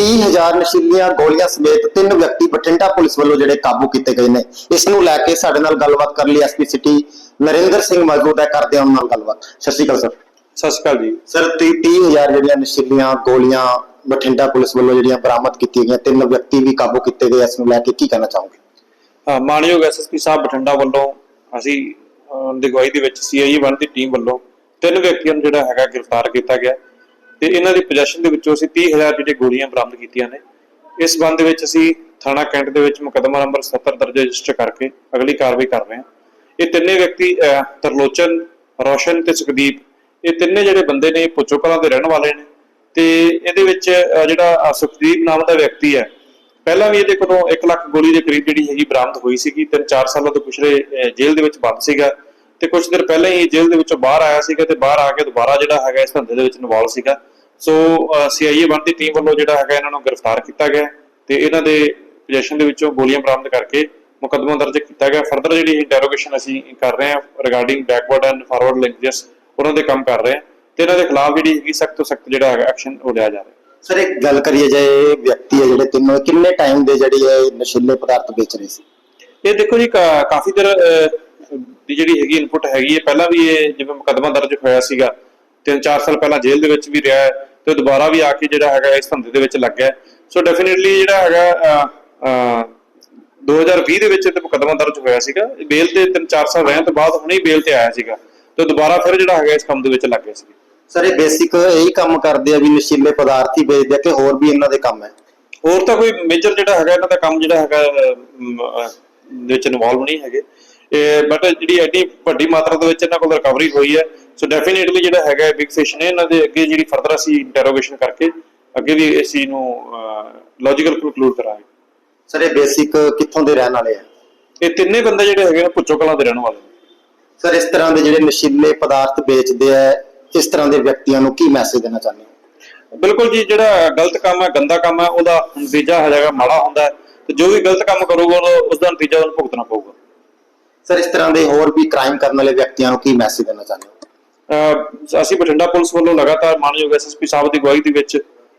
30000 ਨਸ਼ੀਲੀਆਂ ਗੋਲੀਆਂ ਸਮੇਤ ਤਿੰਨ ਵਿਅਕਤੀ ਬਠਿੰਡਾ ਪੁਲਿਸ ਵੱਲੋਂ ਜਿਹੜੇ ਕਾਬੂ ਕੀਤੇ ਗਏ ਨੇ। ਇਸ ਨੂੰ ਲੈ ਕੇ ਸਾਡੇ ਨਾਲ ਗੱਲਬਾਤ ਕਰਨ ਲਈ ਐਸਪੀ ਸਿਟੀ ਨਰਿੰਦਰ ਸਿੰਘ ਮੌਜੂਦ ਹੈ। ਕਰਦੇ ਹਾਂ ਉਹਨਾਂ ਨਾਲ ਗੱਲਬਾਤ। ਸਤਿ ਸ਼੍ਰੀ ਅਕਾਲ ਸਰ। ਸਤਿ ਸ਼੍ਰੀ ਅਕਾਲ ਜੀ। ਸਰ 30000 ਜਿਹੜੀਆਂ ਨਸ਼ੀਲੀਆਂ ਗੋਲੀਆਂ ਬਠਿੰਡਾ ਪੁਲਿਸ ਵੱਲੋਂ ਜਿਹੜੀਆਂ ਬਰਾਮਦ ਕੀਤੀਆਂ ਗਈਆਂ ਤਿੰਨ ਵਿਅਕਤੀ ਵੀ ਕਾਬੂ ਕੀਤੇ ਗਏ। ਇਸ ਨੂੰ ਲੈ ਕੇ ਕੀ ਕਹਿਣਾ ਚਾਹੋਗੇ? ਮਾਨਯੋਗ ਐਸਐਸਪੀ ਸਾਹਿਬ ਬਠਿੰਡਾ ਵੱਲੋਂ ਅਸੀਂ ਅਗਵਾਈ ਦੇ ਵਿੱਚ ਸੀਆਈਏ ਵਨ ਦੀ ਟੀਮ ਵੱਲੋਂ ਤਿੰਨ ਵਿਅਕਤੀਆਂ ਨੂੰ ਜਿਹੜਾ ਹੈਗਾ ਗ੍ਰਿਫਤਾਰ ਕੀਤਾ ਗਿਆ। ਤੇ ਇਹਨਾਂ ਦੀ ਪੋਜੀਸ਼ਨ ਦੇ ਵਿੱਚੋਂ ਅਸੀਂ 30000 ਜਿਹੜੇ ਗੋਲੀਆਂ ਬਰਾਮਦ ਕੀਤੀਆਂ ਨੇ। ਇਸ ਬੰਦ ਵਿੱਚ ਅਸੀਂ ਥਾਣਾ ਕੈਂਟ ਦੇ ਵਿੱਚ ਮੁਕੱਦਮਾ ਨੰਬਰ 70 ਦਰਜ ਰਜਿਸਟਰ ਕਰਕੇ ਅਗਲੀ ਕਾਰਵਾਈ ਕਰ ਰਹੇ ਹਾਂ। ਇਹ ਤਿੰਨੇ ਵਿਅਕਤੀ ਤਰਲੋਚਨ, ਰੋਸ਼ਨ ਤੇ ਸੁਖਦੀਪ, ਇਹ ਤਿੰਨੇ ਜਿਹੜੇ ਬੰਦੇ ਨੇ ਪੁੱਛੋ ਕਲਾਂ ਦੇ ਰਹਿਣ ਵਾਲੇ ਨੇ। ਤੇ ਇਹਦੇ ਵਿੱਚ ਜਿਹੜਾ ਸੁਖਦੀਪ ਨਾਮ ਦਾ ਵਿਅਕਤੀ ਹੈ, ਪਹਿਲਾਂ ਵੀ ਇਹਦੇ ਕੋਲੋਂ 1 ਲੱਖ ਗੋਲੀ ਦੇ ਕਰੀਬ ਜਿਹੜੀ ਹੈਗੀ ਬਰਾਮਦ ਹੋਈ ਸੀਗੀ। ਤਿੰਨ ਚਾਰ ਸਾਲਾਂ ਤੋਂ ਪਿਛਲੇ ਜੇਲ੍ਹ ਦੇ ਵਿੱਚ ਬੰਦ ਸੀਗਾ। ਤੇ ਕੁਝ ਦਿਨ ਪਹਿਲਾਂ ਹੀ ਜੇਲ੍ਹ ਦੇ ਵਿੱਚੋਂ ਬਾਹਰ ਆਇਆ ਸੀਗਾ ਤੇ ਬਾਹਰ ਆ ਕੇ ਦੁਬਾਰਾ ਜਿਹੜਾ ਹੈਗਾ ਇਸ ਧੰਦੇ ਦੇ ਵਿੱਚ ਇਨਵੋਲਵ ਸੀਗਾ। ਸੋ ਸੀਆਈਏ ਵਨ ਦੀ ਟੀਮ ਵੱਲੋਂ ਜਿਹੜਾ ਹੈਗਾ ਇਹਨਾਂ ਨੂੰ ਗ੍ਰਿਫਤਾਰ ਕੀਤਾ ਗਿਆ ਤੇ ਇਹਨਾਂ ਦੇ ਪੋਜੀਸ਼ਨ ਦੇ ਵਿੱਚੋਂ ਗੋਲੀਆਂ ਬਰਾਮਦ ਕਰਕੇ ਮੁਕੱਦਮਾ ਦਰਜ ਕੀਤਾ ਗਿਆ ਫਰਦਰ ਜਿਹੜੀ ਇੰਟਰੋਗੇਸ਼ਨ ਅਸੀਂ ਕਰ ਰਹੇ ਹਾਂ regarding backward and forward linkages ਉਹਨਾਂ ਦੇ ਕੰਮ ਕਰ ਰਹੇ ਹਾਂ ਤੇ ਇਹਨਾਂ ਦੇ ਖਿਲਾਫ ਜਿਹੜੀ ਹੈਗੀ ਸਖਤ ਤੋਂ ਸਖਤ ਜਿਹੜਾ ਹੈਗਾ ਐਕਸ਼ਨ ਉਹ ਲਿਆ ਜਾ ਰਿਹਾ ਸਰ ਇੱਕ ਗੱਲ ਕਰੀਏ ਜੇ ਇਹ ਵਿਅਕਤੀ ਹੈ ਜਿਹੜੇ ਤਿੰਨੋਂ ਇਹ ਕਿੰਨੇ ਟਾਈਮ ਦੇ ਜਿਹੜੀ ਇਹ ਨਸ਼ੀਲੇ ਪਦਾਰਥ ਵੇਚ ਰਹੇ ਸੀ? ਇਹ ਦੇਖੋ ਜੀ ਕਾਫੀ ਦੇਰ ਦੀ ਜਿਹੜੀ ਹੈਗੀ ਇਨਪੁਟ ਹੈਗੀ ਹੈ। ਪਹਿਲਾਂ ਵੀ ਇਹ ਜਿਵੇਂ ਮੁਕੱਦਮਾ ਦਰਜ ਹੋਇਆ ਸੀਗਾ ਤਿੰਨ ਚਾਰ ਸਾਲ ਪਹਿਲਾਂ ਜੇਲ੍ਹ ਦੇ ਵਿੱਚ ਵੀ ਰਿਹਾ ਹੈ। ਤੇ ਦੁਬਾਰਾ ਵੀ ਆ ਕੇ ਜਿਹੜਾ ਹੈਗਾ ਇਸ ਧੰਦੇ ਦੇ ਵਿੱਚ ਲੱਗਿਆ ਹੈ। ਸੋ ਡੈਫੀਨਿਟਲੀ ਜਿਹੜਾ ਹੈਗਾ ਅਹ, ਅਹ, 2020 ਦੇ ਵਿੱਚ ਤੇ ਮੁਕੱਦਮਾ ਦਰਜ ਹੋਇਆ ਸੀਗਾ। ਬੇਲ ਤੇ ਤਿੰਨ ਚਾਰ ਸਾਲ ਰਹਿਣ ਤੋਂ ਬਾਅਦ ਹੁਣੇ ਹੀ ਬੇਲ ਤੇ ਆਇਆ ਸੀਗਾ। ਤੇ ਦੁਬਾਰਾ ਫਿਰ ਜਿਹੜਾ ਹੈਗਾ ਇਸ ਕੰਮ ਦੇ ਵਿੱਚ ਲੱਗ ਗਿਆ ਸੀ। ਸਰ ਇਹ ਬੇਸਿਕ ਇਹੀ ਕੰਮ ਕਰਦੇ ਆ ਵੀ ਨਸ਼ੀਲੇ ਪਦਾਰਥ ਹੀ ਵੇਚਦੇ ਆ ਕਿ ਹੋਰ ਵੀ ਇਹਨਾਂ ਦੇ ਕੰਮ ਹੈ? ਹੋਰ ਤਾਂ ਕੋਈ ਮੇਜਰ ਜਿਹੜਾ ਹੈਗਾ ਇਹਨਾਂ ਦਾ ਕੰਮ ਜਿਹੜਾ ਹੈਗਾ ਵਿੱਚ ਇਨਵੋਲਵ ਨਹੀਂ ਹੈਗੇ। ਬਟ ਜਿਹੜੀ ਐਡੀ ਵੱਡੀ ਮਾਤਰਾ ਦੇ ਵਿੱਚ ਇਹਨਾਂ ਕੋਲ ਰਿਕਵਰੀ ਹੋਈ ਹੈ। ਸੋ ਡੈਫੀਨਿਟਲੀ ਜਿਹੜਾ ਹੈਗਾ ਬਿਗ ਫਿਸ਼ ਨੇ ਇਹਨਾਂ ਦੇ ਅੱਗੇ ਜਿਹੜੀ ਫਰਦਰ ਅਸੀਂ ਇੰਟਰੋਗੇਸ਼ਨ ਕਰਕੇ ਅੱਗੇ ਵੀ ਇਸ ਚੀਜ਼ ਨੂੰ ਲੌਜੀਕਲ ਕਨਕਲੂਡ ਕਰਾਂਗੇ। ਸਰ ਇਹ ਬੇਸਿਕ ਕਿੱਥੋਂ ਦੇ ਰਹਿਣ ਵਾਲੇ ਆ? ਇਹ ਤਿੰਨੇ ਬੰਦੇ ਜਿਹੜੇ ਹੈਗੇ ਨੇ ਪੁੱਛੋ ਕਲਾਂ ਦੇ ਰਹਿਣ ਵਾਲੇ। ਸਰ ਇਸ ਤਰ੍ਹਾਂ ਦੇ ਜਿਹੜੇ ਨਸ਼ੀਲੇ ਪਦਾਰਥ ਵੇਚਦੇ ਆ ਇਸ ਤਰ੍ਹਾਂ ਦੇ ਵਿਅਕਤੀਆਂ ਨੂੰ ਕੀ ਮੈਸੇਜ ਦੇਣਾ ਚਾਹੁੰਦੇ ਹੋ? ਬਿਲਕੁਲ ਜੀ ਜਿਹੜਾ ਗਲਤ ਕੰਮ ਹੈ ਗੰਦਾ ਕੰਮ ਹੈ ਉਹਦਾ ਨਤੀਜਾ ਹੈਗਾ ਮਾੜਾ ਹੁੰਦਾ ਤੇ ਜੋ ਵੀ ਗਲਤ ਕੰਮ ਕਰੂਗਾ ਉਹਨੂੰ- ਉਸ ਦਾ ਨਤੀਜਾ ਉਹਨੂੰ ਭੁਗਤਣਾ ਪਊਗਾ। ਸਰ ਇਸ ਤਰ੍ਹਾਂ ਦੇ ਹੋਰ ਵੀ ਕ੍ਰਾਈਮ ਕਰਨ ਵਾਲੇ ਵਿਅਕਤੀਆਂ ਨੂੰ ਕੀ ਮੈਸੇਜ ਦੇਣਾ ਚਾਹੁੰਦੇ ਹੋ? ਅਹ ਅਸੀਂ ਬਠਿੰਡਾ ਪੁਲਿਸ ਵੱਲੋਂ ਲਗਾਤਾਰ ਮਾਨਯੋਗ ਐਸਐਸਪੀ ਸਾਹਿਬ ਦੀ ਅਗਵਾਈ ਦੇ ਵਿੱਚ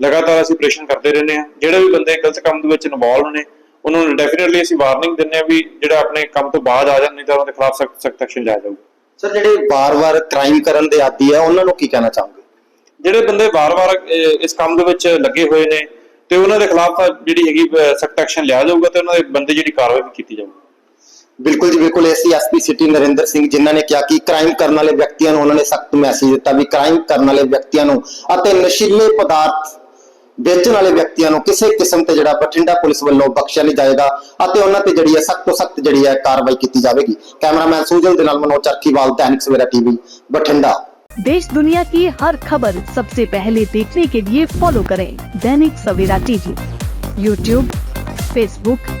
ਲਗਾਤਾਰ ਅਸੀਂ ਆਪਰੇਸ਼ਨ ਕਰਦੇ ਰਹਿੰਦੇ ਹਾਂ। ਜਿਹੜੇ ਵੀ ਬੰਦੇ ਗਲਤ ਕੰਮ ਦੇ ਵਿੱਚ ਇਨਵੋਲਵ ਨੇ ਉਹਨਾਂ ਨੂੰ ਡੈਫੀਨਿਟਲੀ ਅਸੀਂ ਵਾਰਨਿੰਗ ਦਿੰਦੇ ਹਾਂ ਵੀ ਜਿਹੜਾ ਆਪਣੇ ਕੰਮ ਤੋਂ ਬਾਅਦ ਆ ਜਾਣ ਨਹੀਂ ਤਾਂ ਉਹਨਾਂ ਦੇ ਖਿਲਾਫ ਸਖਤ ਸਖਤ ਐਕਸ਼ਨ ਲਿਆ ਜਾਊਗਾ ਸਰ ਜਿਹੜੇ ਵਾਰ-ਵਾਰ ਕ੍ਰਾਈਮ ਕਰਨ ਦੇ ਆਦੀ ਆ ਉਹਨਾਂ ਨੂੰ ਕੀ ਕਹਿਣਾ ਚਾਹੋਗੇ? ਜਿਹੜੇ ਬੰਦੇ ਵਾਰ-ਵਾਰ ਇਸ ਕੰਮ ਦੇ ਵਿੱਚ ਲੱਗੇ ਹੋਏ ਨੇ ਤੇ ਉਹਨਾਂ ਦੇ ਖਿਲਾਫ ਜਿਹੜੀ ਹੈਗੀ ਸਖਤ ਐਕਸ਼ਨ ਲਿਆ ਜਾਊਗਾ ਤੇ ਉਹਨਾਂ ਦੇ ਬੰਦੇ ਜਿਹੜੀ ਕਾਰਵਾਈ ਵੀ ਕੀਤੀ ਜਾਊਗੀ। ਬਿਲਕੁਲ ਜੀ ਬਿਲਕੁਲ ਐਸੀ ਐਸਪੀ ਸਿਟੀ ਨਰਿੰਦਰ ਸਿੰਘ ਜਿਨ੍ਹਾਂ ਨੇ ਕਿਹਾ ਕਿ ਕ੍ਰਾਈਮ ਕਰਨ ਵਾਲੇ ਵਿਅਕਤੀਆਂ ਨੂੰ ਉਹਨਾਂ ਨੇ ਸਖਤ ਮੈਸੇਜ ਦਿੱਤਾ ਵੀ ਕ੍ਰਾਈਮ ਕਰਨ ਵਾਲੇ ਵਿਅਕਤੀਆਂ ਨੂੰ ਅਤੇ ਨਸ਼ੀਲੇ ਪਦਾਰਥ ਵੇਚਣ ਵਾਲੇ ਵਿਅਕਤੀਆਂ ਨੂੰ ਕਿਸੇ ਕਿਸਮ ਤੇ ਜਿਹੜਾ ਬਠਿੰਡਾ ਪੁਲਿਸ ਵੱਲੋਂ ਬਖਸ਼ਿਆ ਨਹੀਂ ਜਾਏਗਾ ਅਤੇ ਉਹਨਾਂ ਤੇ ਜਿਹੜੀ ਹੈ ਸਖਤ ਤੋਂ ਸਖਤ ਜਿਹੜੀ ਹੈ ਕਾਰਵਾਈ ਕੀਤੀ ਜਾਵੇਗੀ ਕੈਮਰਾਮੈਨ ਸੁਜਲ ਦੇ ਨਾਲ ਮਨੋਜ ਚਰਖੀਵਾਲ दैनिक सवेरा टीवी बठिंडा देश दुनिया की हर खबर सबसे पहले देखने के लिए फॉलो करें Dainik Savera TV YouTube Facebook